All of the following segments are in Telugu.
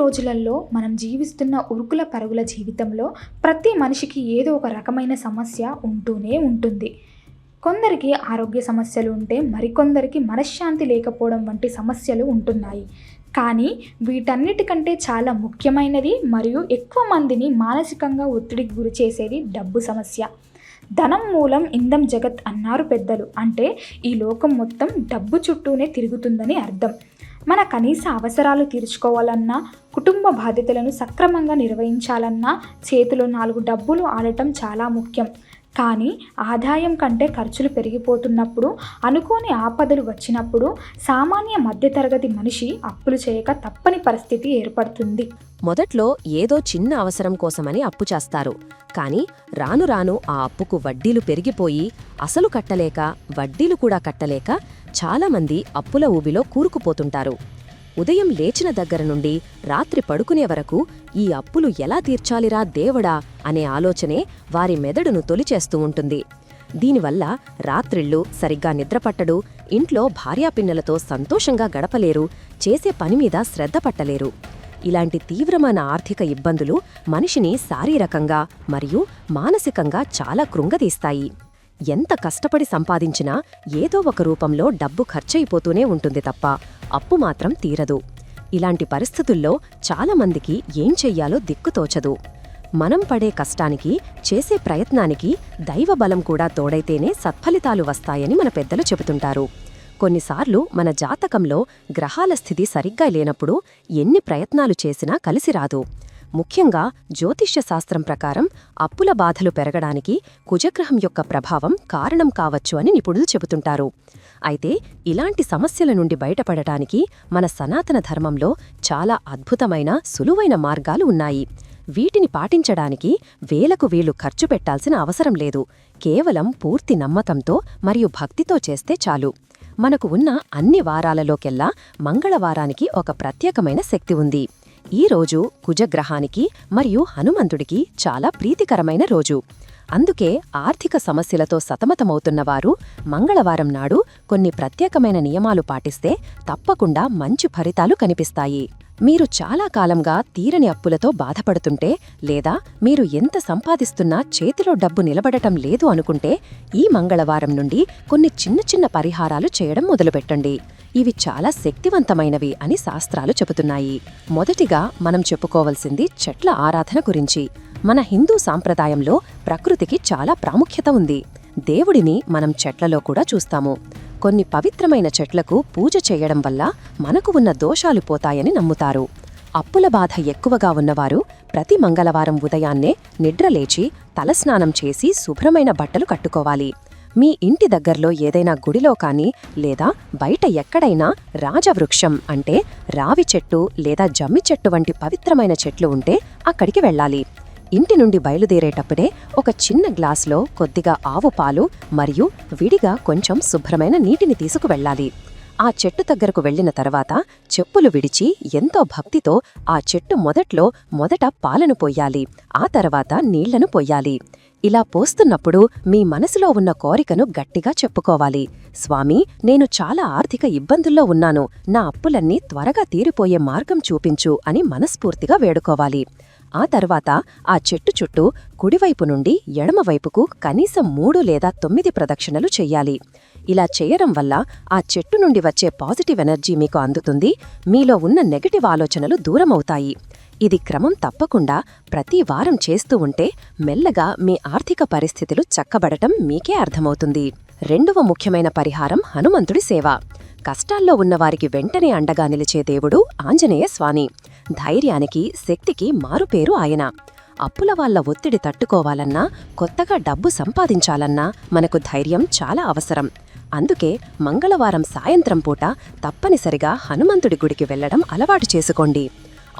రోజులలో మనం జీవిస్తున్న ఉరుకుల పరుగుల జీవితంలో ప్రతి మనిషికి ఏదో ఒక రకమైన సమస్య ఉంటూనే ఉంటుంది. కొందరికి ఆరోగ్య సమస్యలు ఉంటే మరికొందరికి మనశ్శాంతి లేకపోవడం వంటి సమస్యలు ఉంటున్నాయి. కానీ వీటన్నిటికంటే చాలా ముఖ్యమైనది మరియు ఎక్కువ మందిని మానసికంగా ఒత్తిడికి గురి చేసేది డబ్బు సమస్య. ధనం మూలం ఇందం జగత్ అన్నారు పెద్దలు. అంటే ఈ లోకం మొత్తం డబ్బు చుట్టూనే తిరుగుతుందని అర్థం. మన కనీస అవసరాలు తీర్చుకోవాలన్నా కుటుంబ బాధ్యతలను సక్రమంగా నిర్వహించాలన్నా చేతిలో నాలుగు డబ్బులు ఆడటం చాలా ముఖ్యం. కానీ ఆదాయం కంటే ఖర్చులు పెరిగిపోతున్నప్పుడు అనుకోని ఆపదలు వచ్చినప్పుడు సామాన్య మధ్యతరగతి మనిషి అప్పులు చేయక తప్పని పరిస్థితి ఏర్పడుతుంది. మొదట్లో ఏదో చిన్న అవసరం కోసమని అప్పు చేస్తారు. కానీ రాను రాను ఆ అప్పుకు వడ్డీలు పెరిగిపోయి అసలు కట్టలేక వడ్డీలు కూడా కట్టలేక చాలామంది అప్పుల ఊబిలో కూరుకుపోతుంటారు. ఉదయం లేచిన దగ్గర నుండి రాత్రి పడుకునే వరకు ఈ అప్పులు ఎలా తీర్చాలిరా దేవుడా అనే ఆలోచనే వారి మెదడును తొలిచేస్తూ ఉంటుంది. దీనివల్ల రాత్రిళ్ళు సరిగ్గా నిద్రపట్టడు ఇంట్లో భార్యాపిన్నలతో సంతోషంగా గడపలేరు చేసే పనిమీద శ్రద్ధ పట్టలేరు. ఇలాంటి తీవ్రమైన ఆర్థిక ఇబ్బందులు మనిషిని శారీరకంగా మరియు మానసికంగా చాలా కృంగదీస్తాయి. ఎంత కష్టపడి సంపాదించినా ఏదో ఒక రూపంలో డబ్బు ఖర్చయిపోతూనే ఉంటుంది తప్ప అప్పు మాత్రం తీరదు. ఇలాంటి పరిస్థితుల్లో చాలామందికి ఏం చెయ్యాలో దిక్కుతోచదు మనం పడే కష్టానికి చేసే ప్రయత్నానికి దైవబలం కూడా తోడైతేనే సత్ఫలితాలు వస్తాయని మన పెద్దలు చెబుతుంటారు. కొన్నిసార్లు మన జాతకంలో గ్రహాల స్థితి సరిగ్గా లేనప్పుడు ఎన్ని ప్రయత్నాలు చేసినా కలిసిరాదు ముఖ్యంగా జ్యోతిష్య శాస్త్రం ప్రకారం అప్పుల బాధలు పెరగడానికి కుజగ్రహం యొక్క ప్రభావం కారణం కావచ్చు అని నిపుణులు చెబుతుంటారు. అయితే ఇలాంటి సమస్యల నుండి బయటపడటానికి మన సనాతన ధర్మంలో చాలా అద్భుతమైన సులువైన మార్గాలు ఉన్నాయి. వీటిని పాటించడానికి వేలకు వేలు ఖర్చు పెట్టాల్సిన అవసరం లేదు. కేవలం పూర్తి నమ్మకంతో మరియు భక్తితో చేస్తే చాలు. మనకు ఉన్న అన్ని వారాలలోకెల్లా మంగళవారానికి ఒక ప్రత్యేకమైన శక్తి ఉంది. ఈ రోజు కుజగ్రహానికి మరియు హనుమంతుడికి చాలా ప్రీతికరమైన రోజు. అందుకే ఆర్థిక సమస్యలతో సతమతమవుతున్నవారు మంగళవారం నాడు కొన్ని ప్రత్యేకమైన నియమాలు పాటిస్తే తప్పకుండా మంచి ఫలితాలు కనిపిస్తాయి. మీరు చాలా కాలంగా తీరని అప్పులతో బాధపడుతుంటే లేదా మీరు ఎంత సంపాదిస్తున్నా చేతిలో డబ్బు నిలబడటం లేదు అనుకుంటే ఈ మంగళవారం నుండి కొన్ని చిన్న చిన్న పరిహారాలు చేయడం మొదలుపెట్టండి. ఇవి చాలా శక్తివంతమైనవి అని శాస్త్రాలు చెబుతున్నాయి. మొదటిగా మనం చెప్పుకోవలసింది చెట్ల ఆరాధన గురించి. మన హిందూ సాంప్రదాయంలో ప్రకృతికి చాలా ప్రాముఖ్యత ఉంది. దేవుడిని మనం చెట్లలో కూడా చూస్తాము. కొన్ని పవిత్రమైన చెట్లకు పూజ చేయడం వల్ల మనకు ఉన్న దోషాలు పోతాయని నమ్ముతారు. అప్పుల బాధ ఎక్కువగా ఉన్నవారు ప్రతి మంగళవారం ఉదయాన్నే నిద్రలేచి తలస్నానం చేసి శుభ్రమైన బట్టలు కట్టుకోవాలి. మీ ఇంటి దగ్గర్లో ఏదైనా గుడిలో కానీ లేదా బయట ఎక్కడైనా రాజవృక్షం అంటే రావి చెట్టు లేదా జమ్మి చెట్టు వంటి పవిత్రమైన చెట్లు ఉంటే అక్కడికి వెళ్ళాలి. ఇంటి నుండి బయలుదేరేటప్పుడే ఒక చిన్న గ్లాసులో కొద్దిగా ఆవు పాలు మరియు విడిగా కొంచెం శుభ్రమైన నీటిని తీసుకువెళ్ళాలి. ఆ చెట్టు దగ్గరకు వెళ్ళిన తర్వాత చెప్పులు విడిచి ఎంతో భక్తితో ఆ చెట్టు మొదట్లో మొదట పాలను పొయ్యాలి ఆ తర్వాత నీళ్ళను పొయ్యాలి ఇలా పోస్తున్నప్పుడు మీ మనసులో ఉన్న కోరికను గట్టిగా చెప్పుకోవాలి. స్వామి నేను చాలా ఆర్థిక ఇబ్బందుల్లో ఉన్నాను. నా అప్పులన్నీ త్వరగా తీరిపోయే మార్గం చూపించు అని మనస్ఫూర్తిగా వేడుకోవాలి. ఆ తర్వాత ఆ చెట్టు చుట్టూ కుడివైపు నుండి ఎడమవైపుకు కనీసం మూడు లేదా తొమ్మిది ప్రదక్షిణలు చెయ్యాలి. ఇలా చేయడం వల్ల ఆ చెట్టు నుండి వచ్చే పాజిటివ్ ఎనర్జీ మీకు అందుతుంది. మీలో ఉన్న నెగటివ్ ఆలోచనలు దూరమవుతాయి. ఇది క్రమం తప్పకుండా ప్రతి వారం చేస్తూ ఉంటే మెల్లగా మీ ఆర్థిక పరిస్థితులు చక్కబడటం మీకే అర్థమవుతుంది. రెండవ ముఖ్యమైన పరిహారం హనుమంతుడి సేవ. కష్టాల్లో ఉన్నవారికి వెంటనే అండగా నిలిచే దేవుడు ఆంజనేయ స్వామి. ధైర్యానికి శక్తికి మారుపేరు ఆయన. అప్పుల వాళ్ళ ఒత్తిడి తట్టుకోవాలన్నా కొత్తగా డబ్బు సంపాదించాలన్నా మనకు ధైర్యం చాలా అవసరం. అందుకే మంగళవారం సాయంత్రం పూట తప్పనిసరిగా హనుమంతుడి గుడికి వెళ్ళడం అలవాటు చేసుకోండి.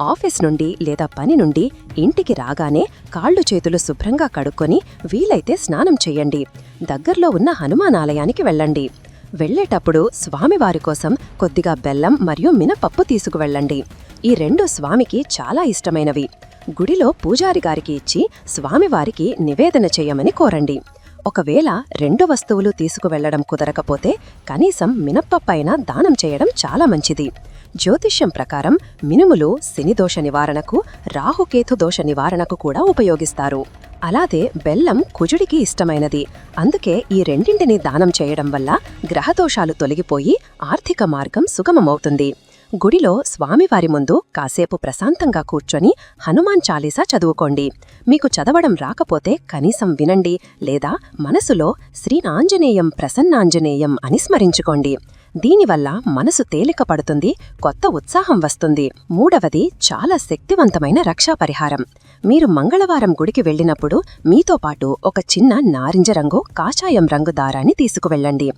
ఆఫీస్ నుండి లేదా పని నుండి ఇంటికి రాగానే కాళ్ళు చేతులు శుభ్రంగా కడుక్కొని వీలైతే స్నానం చేయండి. దగ్గర్లో ఉన్న హనుమాన్ ఆలయానికి వెళ్ళండి. వెళ్ళేటప్పుడు స్వామివారి కోసం కొద్దిగా బెల్లం మరియు మినపప్పు తీసుకువెళ్ళండి. ఈ రెండు స్వామికి చాలా ఇష్టమైనవి. గుడిలో పూజారి గారికి ఇచ్చి స్వామివారికి నివేదన చేయమని కోరండి. ఒకవేళ రెండు వస్తువులు తీసుకువెళ్ళడం కుదరకపోతే కనీసం మినప్పపైన దానం చేయడం చాలా మంచిది. జ్యోతిష్యం ప్రకారం మినుములు శనిదోష నివారణకు రాహుకేతు దోష నివారణకు కూడా ఉపయోగిస్తారు. అలాగే బెల్లం కుజుడికి ఇష్టమైనది. అందుకే ఈ రెండింటిని దానం చేయడం వల్ల గ్రహదోషాలు తొలగిపోయి ఆర్థిక మార్గం సుగమమవుతుంది. గుడిలో స్వామివారి ముందు కాసేపు ప్రశాంతంగా కూర్చొని హనుమాన్ చాలీసా చదువుకోండి. మీకు చదవడం రాకపోతే కనీసం వినండి లేదా మనసులో శ్రీనాంజనేయం ప్రసన్నాంజనేయం అని స్మరించుకోండి. దీనివల్ల మనసు తేలిక పడుతుంది కొత్త ఉత్సాహం వస్తుంది. మూడవది చాలా శక్తివంతమైన రక్షా పరిహారం మీరు మంగళవారం గుడికి వెళ్ళినప్పుడు మీతో పాటు ఒక చిన్న నారింజ రంగు కాషాయం రంగు దారాన్ని తీసుకువెళ్ళండి.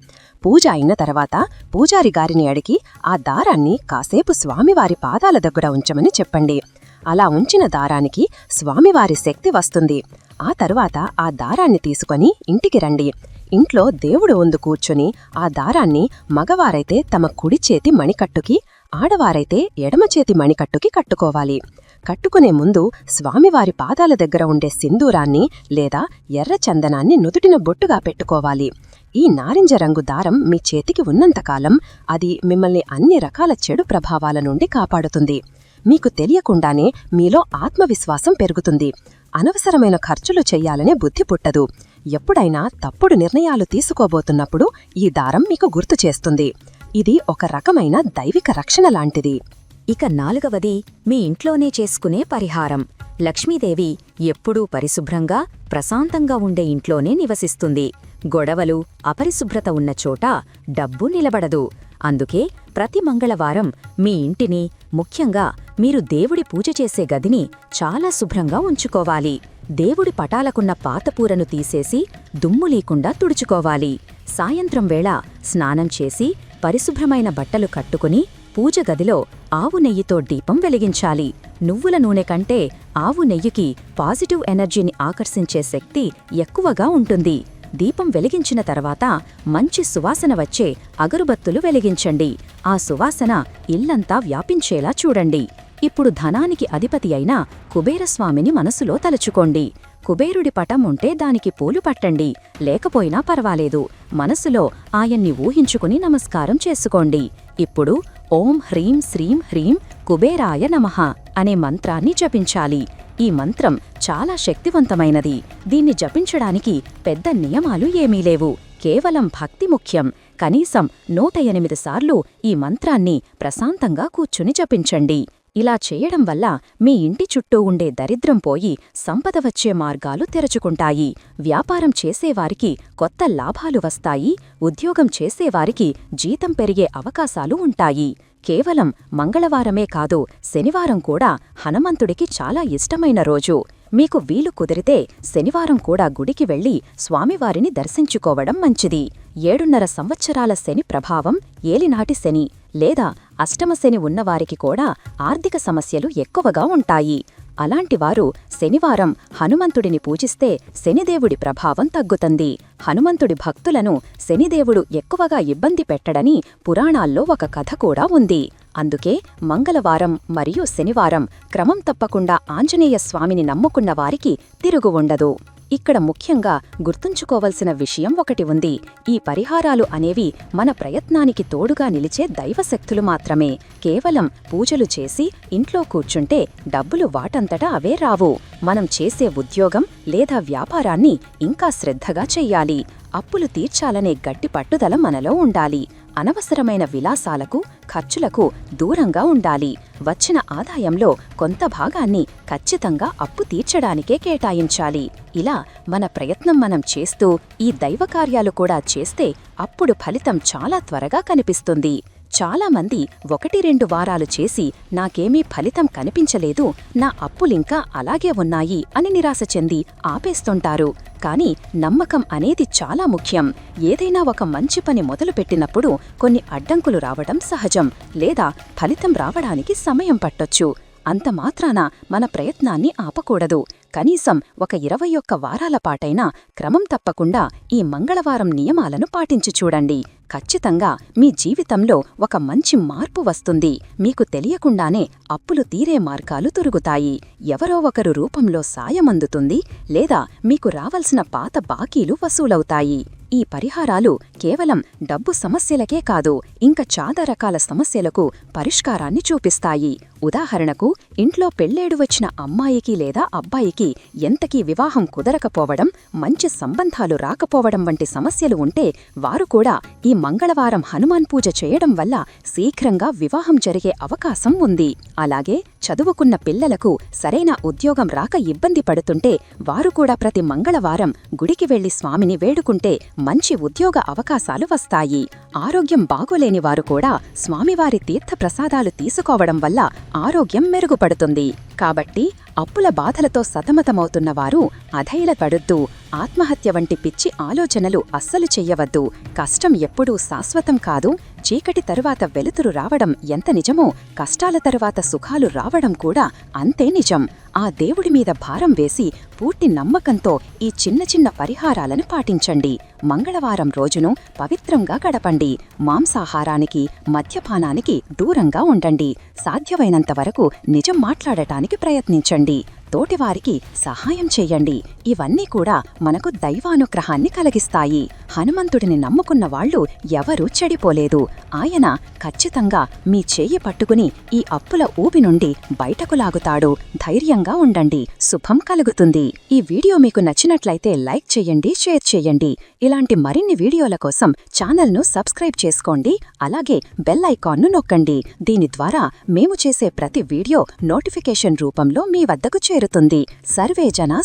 పూజ అయిన తర్వాత పూజారి గారిని అడిగి ఆ దారాన్ని కాసేపు స్వామివారి పాదాల దగ్గర ఉంచమని చెప్పండి. అలా ఉంచిన దారానికి స్వామివారి శక్తి వస్తుంది. ఆ తరువాత ఆ దారాన్ని తీసుకొని ఇంటికి రండి. ఇంట్లో దేవుడు ముందు కూర్చుని ఆ దారాన్ని మగవారైతే తమ కుడి చేతి మణికట్టుకి ఆడవారైతే ఎడమ చేతి మణికట్టుకి కట్టుకోవాలి. కట్టుకునే ముందు స్వామివారి పాదాల దగ్గర ఉండే సింధూరాన్ని లేదా ఎర్ర చందనాన్ని నుదుటిన బొట్టుగా పెట్టుకోవాలి. ఈ నారింజ రంగు దారం మీ చేతికి ఉన్నంతకాలం అది మిమ్మల్ని అన్ని రకాల చెడు ప్రభావాల నుండి కాపాడుతుంది. మీకు తెలియకుండానే మీలో ఆత్మవిశ్వాసం పెరుగుతుంది. అనవసరమైన ఖర్చులు చెయ్యాలనే బుద్ధి పుట్టదు. ఎప్పుడైనా తప్పుడు నిర్ణయాలు తీసుకోబోతున్నప్పుడు ఈ దారం మీకు గుర్తు చేస్తుంది. ఇది ఒక రకమైన దైవిక రక్షణ లాంటిది. ఇక నాలుగవది మీ ఇంట్లోనే చేసుకునే పరిహారం. లక్ష్మీదేవి ఎప్పుడూ పరిశుభ్రంగా ప్రశాంతంగా ఉండే ఇంట్లోనే నివసిస్తుంది. గొడవలు అపరిశుభ్రత ఉన్న చోట డబ్బు నిలబడదు. అందుకే ప్రతి మంగళవారం మీ ఇంటిని ముఖ్యంగా మీరు దేవుడి పూజ చేసే గదిని చాలా శుభ్రంగా ఉంచుకోవాలి. దేవుడి పటాలకున్న పాతపూరను తీసేసి దుమ్ము లేకుండా తుడుచుకోవాలి. సాయంత్రం వేళ స్నానం చేసి పరిశుభ్రమైన బట్టలు కట్టుకుని పూజ గదిలో ఆవు నెయ్యితో దీపం వెలిగించాలి. నువ్వుల నూనె కంటే ఆవు నెయ్యికి పాజిటివ్ ఎనర్జీని ఆకర్షించే శక్తి ఎక్కువగా ఉంటుంది. దీపం వెలిగించిన తర్వాత మంచి సువాసన వచ్చే అగరుబత్తులు వెలిగించండి. ఆ సువాసన ఇల్లంతా వ్యాపించేలా చూడండి. ఇప్పుడు ధనానికి అధిపతి అయిన కుబేరస్వామిని మనసులో తలుచుకోండి. కుబేరుడి పటం ఉంటే దానికి పూలు పట్టండి. లేకపోయినా పర్వాలేదు. మనసులో ఆయన్ని ఊహించుకుని నమస్కారం చేసుకోండి. ఇప్పుడు ఓం హ్రీం శ్రీం హ్రీం కుబేరాయ నమః అనే మంత్రాన్ని జపించాలి. ఈ మంత్రం చాలా శక్తివంతమైనది. దీన్ని జపించడానికి పెద్ద నియమాలు ఏమీ లేవు. కేవలం భక్తి ముఖ్యం. కనీసం నూట ఎనిమిది సార్లు ఈ మంత్రాన్ని ప్రశాంతంగా కూర్చుని జపించండి. ఇలా చేయడం వల్ల మీ ఇంటి చుట్టూ ఉండే దరిద్రం పోయి సంపద వచ్చే మార్గాలు తెరచుకుంటాయి. వ్యాపారం చేసేవారికి కొత్త లాభాలు వస్తాయి. ఉద్యోగం చేసేవారికి జీతం పెరిగే అవకాశాలు ఉంటాయి. కేవలం మంగళవారమే కాదు శనివారం కూడా హనుమంతుడికి చాలా ఇష్టమైన రోజు. మీకు వీలు కుదిరితే శనివారం కూడా గుడికి వెళ్ళి స్వామివారిని దర్శించుకోవడం మంచిది. ఏడున్నర సంవత్సరాల శని ప్రభావం ఏలినాటి శని లేదా అష్టమశని ఉన్నవారికి కూడా ఆర్థిక సమస్యలు ఎక్కువగా ఉంటాయి. అలాంటివారు శనివారం హనుమంతుడిని పూజిస్తే శనిదేవుడి ప్రభావం తగ్గుతుంది. హనుమంతుడి భక్తులను శనిదేవుడు ఎక్కువగా ఇబ్బంది పెట్టడని పురాణాల్లో ఒక కథ కూడా ఉంది. అందుకే మంగళవారం మరియు శనివారం క్రమం తప్పకుండా ఆంజనేయ స్వామిని నమ్ముకున్న వారికి తిరుగు ఉండదు. ఇక్కడ ముఖ్యంగా గుర్తుంచుకోవలసిన విషయం ఒకటి ఉంది. ఈ పరిహారాలు అనేవి మన ప్రయత్నానికి తోడుగా నిలిచే దైవశక్తులు మాత్రమే. కేవలం పూజలు చేసి ఇంట్లో కూర్చుంటే డబ్బులు వాటంతటా అవే రావు. మనం చేసే ఉద్యోగం లేదా వ్యాపారాన్ని ఇంకా శ్రద్ధగా చెయ్యాలి. అప్పులు తీర్చాలనే గట్టి పట్టుదల మనలో ఉండాలి. అనవసరమైన విలాసాలకు ఖర్చులకు దూరంగా ఉండాలి. వచ్చిన ఆదాయంలో కొంత భాగాన్ని ఖచ్చితంగా అప్పు తీర్చడానికే కేటాయించాలి. ఇలా మన ప్రయత్నం మనం చేస్తూ ఈ దైవకార్యాలు కూడా చేస్తే అప్పుడు ఫలితం చాలా త్వరగా కనిపిస్తుంది. చాలామంది ఒకటి రెండు వారాలు చేసి నాకేమీ ఫలితం కనిపించలేదు నా అప్పులింకా అలాగే ఉన్నాయి అని నిరాశ చెంది ఆపేస్తుంటారు. కానీ నమ్మకం అనేది చాలా ముఖ్యం. ఏదైనా ఒక మంచి పని మొదలుపెట్టినప్పుడు కొన్ని అడ్డంకులు రావడం సహజం లేదా ఫలితం రావడానికి సమయం పట్టొచ్చు. అంత మాత్రాన మన ప్రయత్నాన్ని ఆపకూడదు. కనీసం ఒక ఇరవై ఒక్క వారాల పాటైనా క్రమం తప్పకుండా ఈ మంగళవారం నియమాలను పాటించి చూడండి. ఖచ్చితంగా మీ జీవితంలో ఒక మంచి మార్పు వస్తుంది. మీకు తెలియకుండానే అప్పులు తీరే మార్గాలు దొరుకుతాయి ఎవరో ఒకరు రూపంలో సాయమందుతుంది లేదా మీకు రావలసిన పాత బాకీలు వసూలవుతాయి. ఈ పరిహారాలు కేవలం డబ్బు సమస్యలకే కాదు ఇంకా చాలా రకాల సమస్యలకు పరిష్కారాన్ని చూపిస్తాయి. ఉదాహరణకు ఇంట్లో పెళ్ళేడు వచ్చిన అమ్మాయికి లేదా అబ్బాయికి ఎంతకీ వివాహం కుదరకపోవడం మంచి సంబంధాలు రాకపోవడం వంటి సమస్యలు ఉంటే వారు కూడా ఈ మంగళవారం హనుమాన్ పూజ చేయడం వల్ల శీఘ్రంగా వివాహం జరిగే అవకాశం ఉంది. అలాగే చదువుకున్న పిల్లలకు సరైన ఉద్యోగం రాక ఇబ్బంది పడుతుంటే వారు కూడా ప్రతి మంగళవారం గుడికి వెళ్ళి స్వామిని వేడుకుంటే మంచి ఉద్యోగ అవకాశాలు వస్తాయి. ఆరోగ్యం బాగోలేని వారు కూడా స్వామివారి తీర్థప్రసాదాలు తీసుకోవడం వల్ల ఆరోగ్యం మెరుగుపడుతుంది. కాబట్టి అప్పుల బాధలతో సతమతమవుతున్న వారు అధైలపడొద్దు ఆత్మహత్య వంటి పిచ్చి ఆలోచనలు అస్సలు చెయ్యవద్దు. కష్టం ఎప్పుడూ శాశ్వతం కాదు. చీకటి తరువాత వెలుతురు రావడం ఎంత నిజమో కష్టాల తరువాత సుఖాలు రావడం కూడా అంతే నిజం. ఆ దేవుడి మీద భారం వేసి పూర్తి నమ్మకంతో ఈ చిన్న చిన్న పరిహారాలను పాటించండి. మంగళవారం రోజును పవిత్రంగా గడపండి. మాంసాహారానికి మద్యపానానికి దూరంగా ఉండండి. సాధ్యమైనంత వరకు నిజం మాట్లాడటానికి ప్రయత్నించండి. తోటివారికి సహాయం చెయ్యండి ఇవన్నీ కూడా మనకు దైవానుగ్రహాన్ని కలిగిస్తాయి. హనుమంతుడిని నమ్ముకున్న వాళ్ళు ఎవరూ చెడిపోలేదు. ఆయన ఖచ్చితంగా మీ చేయి పట్టుకుని ఈ అప్పుల ఊబి నుండి బయటకు లాగుతాడు. ధైర్యంగా ఉండండి. శుభం కలుగుతుంది. ఈ వీడియో మీకు నచ్చినట్లయితే లైక్ చేయండి షేర్ చేయండి. ఇలాంటి మరిన్ని వీడియోల కోసం ఛానల్ను సబ్స్క్రైబ్ చేసుకోండి. అలాగే బెల్ ఐకాన్ను నొక్కండి. దీని ద్వారా మేము చేసే ప్రతి వీడియో నోటిఫికేషన్ రూపంలో మీ వద్దకు చేరుతుంది. సర్వే జన